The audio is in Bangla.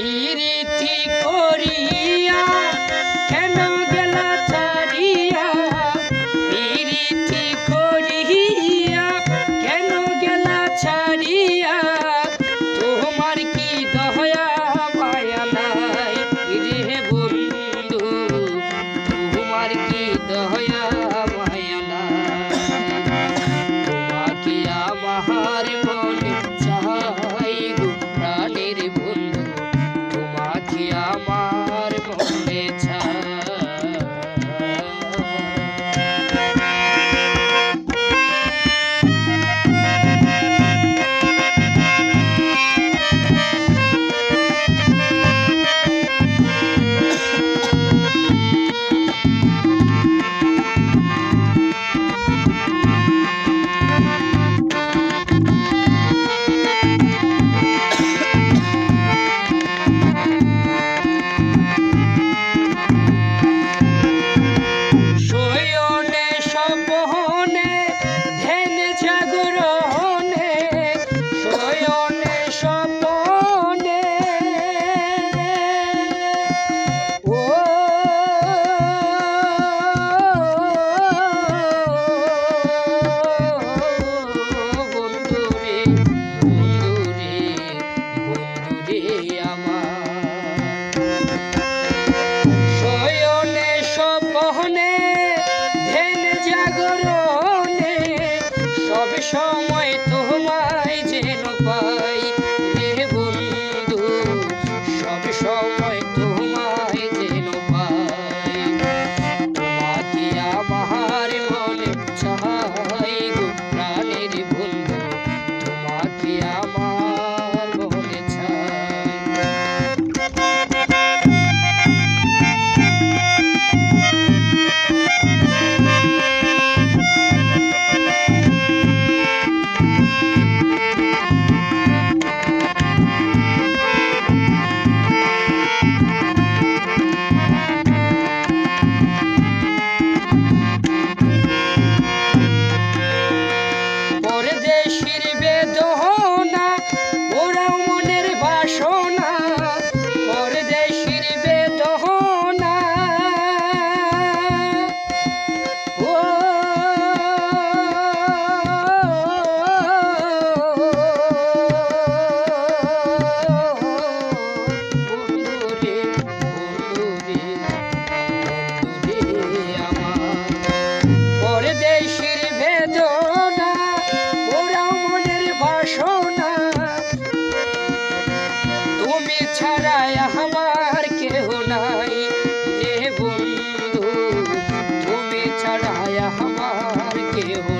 পিরিতি করিয়া সময় ছাড়ায় আমার কেহ নাই। যে বন্ধু তুমি ছাড়ায় আমার কেহ